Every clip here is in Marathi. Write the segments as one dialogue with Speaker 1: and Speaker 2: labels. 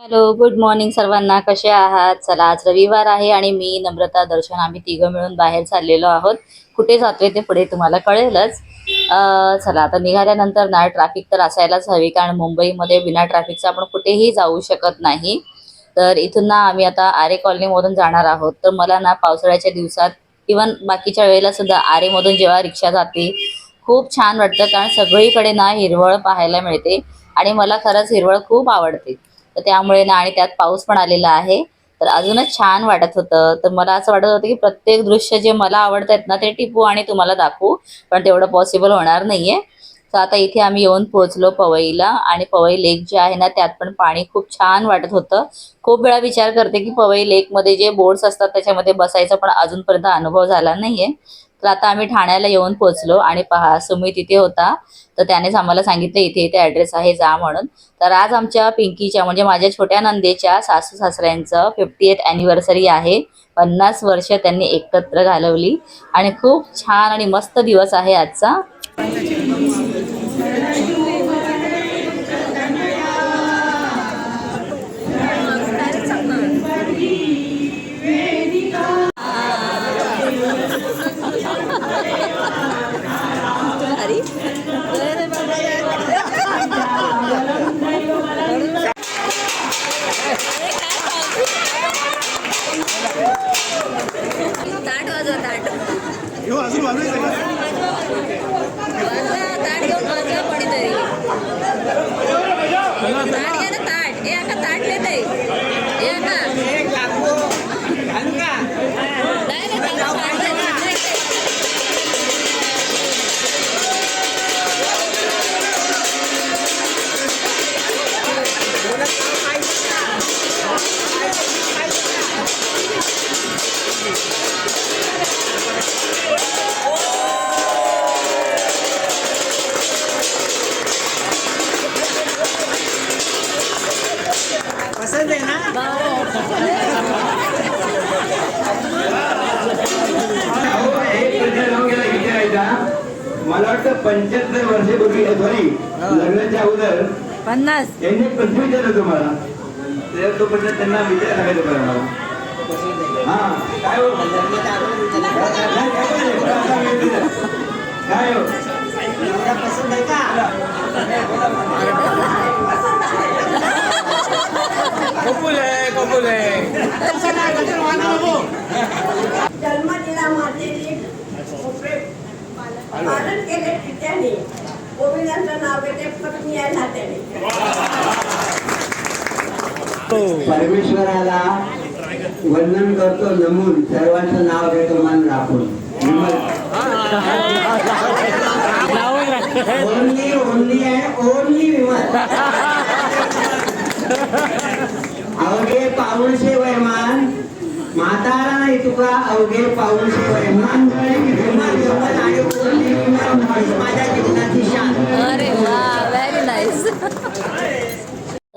Speaker 1: हॅलो गुड मॉर्निंग सर्वांना. कसे आहात? चला आज रविवार आहे आणि मी नम्रता दर्शन आम्ही तिघं मिळून बाहेर चाललेलो आहोत. कुठे जातोय ते पुढे तुम्हाला कळेलच. चला आता निघाल्यानंतर ना ट्रॅफिक तर असायलाच हवी कारण मुंबईमध्ये बिना ट्रॅफिकचं आपण कुठेही जाऊ शकत नाही. तर इथून ना आम्ही आता आरे कॉलनीमधून जाणार आहोत. तर मला ना पावसाळ्याच्या दिवसात इवन बाकीच्या वेळेला सुद्धा आरेमधून जेव्हा रिक्षा जाते खूप छान वाटतं कारण सगळीकडे ना हिरवळ पाहायला मिळते. आणि मला खरंच हिरवळ खूप आवडते. तर त्यामुळे ना आणि त्यात पाऊस पण आलेला आहे. तर अजूनच छान वाटत होतं. तर मला असं वाटत होतं की प्रत्येक दृश्य जे मला आवडत आहेत ना ते टिपू आणि तुम्हाला दाखवू. पण तेवढं पॉसिबल होणार नाहीये. तर आता इथे आम्ही येऊन पोहोचलो पवईला आणि पवई लेक जे आहे ना त्यात पण पाणी खूप छान वाटत होतं. खूप वेळा विचार करते की पवई लेकमध्ये जे बोर्ड्स असतात त्याच्यामध्ये बसायचा पण अजूनपर्यंत अनुभव झाला नाहीये. तर आता आम्ही ठाण्याला येऊन पोहोचलो आणि पहा सुमित इथे होता. तर त्यानेच आम्हाला सांगितलं इथे इथे ॲड्रेस आहे जा म्हणून. तर आज आमच्या पिंकीच्या म्हणजे माझ्या छोट्या नंदेच्या सासू सासऱ्यांचं फिफ्टी एथ अॅनिव्हर्सरी आहे. पन्नास वर्ष त्यांनी एकत्र घालवली. आणि खूप छान आणि मस्त दिवस आहे आजचा. tarde, é era tarde. É, a
Speaker 2: tarde né, levei.
Speaker 3: मला वाटतं पंच्याहत्तर वर्षापूर्वी सॉरी लग्नाच्या अगोदर
Speaker 1: पन्नास.
Speaker 3: त्यांनी एक प्रश्न विचारलं तुम्हाला तर तो प्रश्न त्यांना विचारायला सांगायचं मला. हा. काय हो? काय काय हो? काय
Speaker 2: नवरा पसंत आहे का कपूल आहे कपूल आहे.
Speaker 4: जन्म दिला माझे पालन केले त्याने गोविंदांचं नाव घेते पत्नी आहे नात्याने.
Speaker 3: परमेश्वराला वंदन करतो नमून. सर्वांचं नाव घेतो मन राखून. ओनली ओनली आहे ओनली विमल. अवघे पाऊणशे वयमान म्हातारा नाही तुका अवघे पाऊणशे वयमान विमल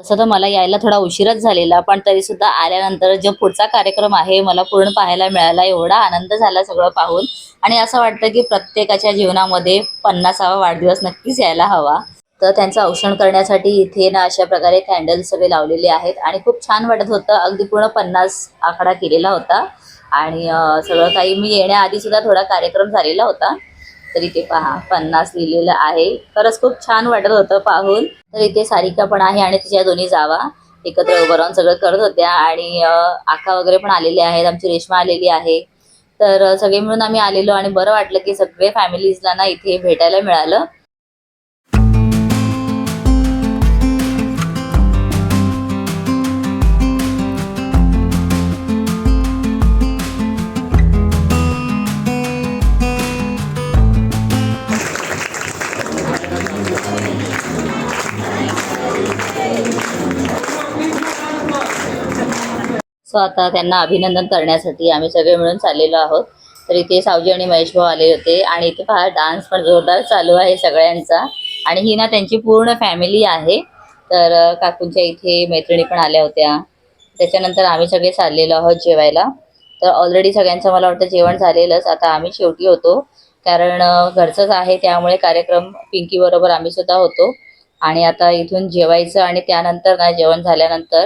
Speaker 1: तसं तर मला यायला थोडा उशीरच झालेला पण तरी सुद्धा आल्यानंतर जो पुढचा कार्यक्रम आहे मला पूर्ण पाहायला मिळाला एवढा आनंद झाला सगळं पाहून. आणि असं वाटतं की प्रत्येकाच्या जीवनामध्ये पन्नासावा वाढदिवस नक्कीच यायला हवा. तर त्यांचं औषण करण्यासाठी इथे ना अशा प्रकारे कॅन्डल सगळे लावलेले आहेत आणि खूप छान वाटत होतं. अगदी पूर्ण पन्नास आकडा केलेला होता. आणि सगळं काही मी येण्याआधी सुद्धा थोडा कार्यक्रम झालेला होता. तर इथे पहा पन्नास लिहिलेलं आहे. खरंच खूप छान वाटत होतं पाहून. तर इथे सारिका पण आहे आणि तिच्या दोन्ही जावा एकत्र उभं राहून सगळं करत होत्या. आणि आखा वगैरे पण आलेले आहेत. आमची रेश्मा आलेली आहे. तर सगळे मिळून आम्ही आलेलो आणि बरं वाटलं की सगळे फॅमिलीजला ना इथे भेटायला मिळालं. सो आता त्यांना अभिनंदन करण्यासाठी आम्ही सगळे मिळून चाललेलो आहोत. तर इथे सावजी आणि महेश भाऊ आले होते आणि इथे फार डान्स पण जोरदार चालू आहे सगळ्यांचा. आणि ही ना त्यांची पूर्ण फॅमिली आहे. तर काकूंच्या इथे मैत्रिणी पण आल्या होत्या. त्याच्यानंतर आम्ही सगळे चाललेलो आहोत जेवायला. तर ऑलरेडी सगळ्यांचं मला वाटतं जेवण झालेलंच. आता आम्ही शेवटी होतो. कारण घरचंच आहे त्यामुळे कार्यक्रम पिंकी बरोबर आम्ही सुद्धा होतो. आणि आता इथून जेवायचं आणि त्यानंतर ना जेवण झाल्यानंतर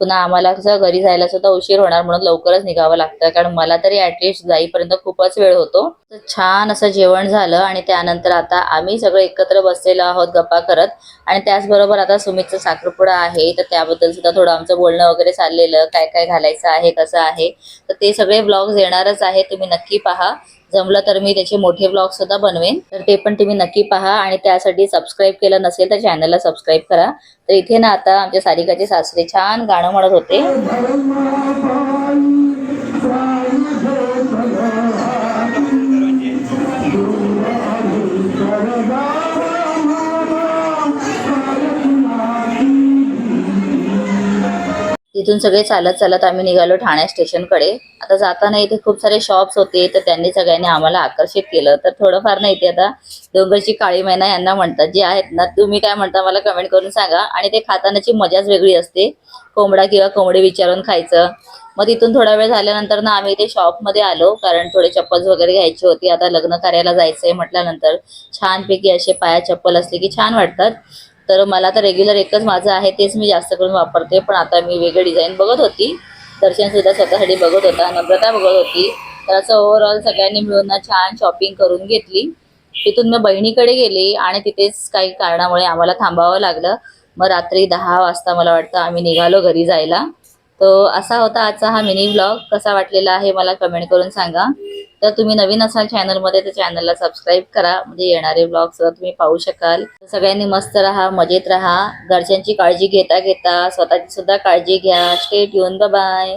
Speaker 1: पुन्हा आम्हाला कसं घरी जायला सुद्धा उशीर होणार म्हणून लवकरच निघावं लागतं. कारण मला तरी ऍटलिस्ट जाईपर्यंत खूपच वेळ होतो. तर छान असं जेवण झालं आणि त्यानंतर आता आम्ही सगळे एकत्र बसलेलो आहोत गप्पा करत. आणि त्याचबरोबर आता सुमितचा साखरपुडा आहे. तर त्याबद्दल सुद्धा थोडं आमचं बोलणं वगैरे चाललेलं. काय काय घालायचं आहे कसं आहे. तर ते सगळे ब्लॉग्स येणारच आहे तुम्ही नक्की पहा. जमलं तर मी त्याचे मोठे ब्लॉग सुद्धा बनवेन. तर ते पण तुम्ही नक्की पहा आणि त्यासाठी सबस्क्राईब केलं नसेल तर चॅनलला सबस्क्राईब करा. तर इथे ना आता आमच्या सारिकाचे सासरे छान गाणं म्हणत होते. तिथून सगळे चालत चालत आम्ही निघालो ठाणे स्टेशनकडे. आता जाताना इथे खूप सारे शॉप्स होते तर त्यांनी सगळ्यांनी आम्हाला आकर्षित केलं. तर थोडंफार ना इथे आता डोंगरची काळी मैना यांना म्हणतात जे आहेत ना तुम्ही काय म्हणता मला कमेंट करून सांगा. आणि ते खातानाची मजाच वेगळी असते. कोंबडा किंवा कोंबडी विचारून खायचं. मग तिथून थोडा वेळ झाल्यानंतर ना आम्ही इथे शॉपमध्ये आलो कारण थोडे चप्पल्स वगैरे घ्यायची होती. आता लग्न कार्याला जायचंय म्हटल्यानंतर छानपैकी असे पाया चप्पल असले की छान वाटतात. तर मला तर रेग्युलर एकच माझं आहे तेच मी जास्त करून वापरते. पण आता मी वेगळी डिझाईन बघत होती. दर्शनसुद्धा स्वतःसाठी बघत होता नम्रता बघत होती. तर असं ओव्हरऑल सगळ्यांनी मिळून ना छान शॉपिंग करून घेतली. तिथून मी बहिणीकडे गेली आणि तिथेच काही कारणामुळे आम्हाला थांबावं लागलं. मग रात्री दहा वाजता मला वाटतं आम्ही निघालो घरी जायला. तो असा होता आजचा हा मिनी ब्लॉग कसा वाटलेला आहे मला कमेंट करून सांगा. तर तुम्ही नवीन असाल चॅनलमध्ये तर चॅनलला सबस्क्राईब करा. म्हणजे येणारे ब्लॉग सुद्धा तुम्ही पाहू शकाल. सगळ्यांनी मस्त राहा मजेत राहा. घरच्यांची काळजी घेता घेता स्वतःची सुद्धा काळजी घ्या. स्टेट येऊन बाय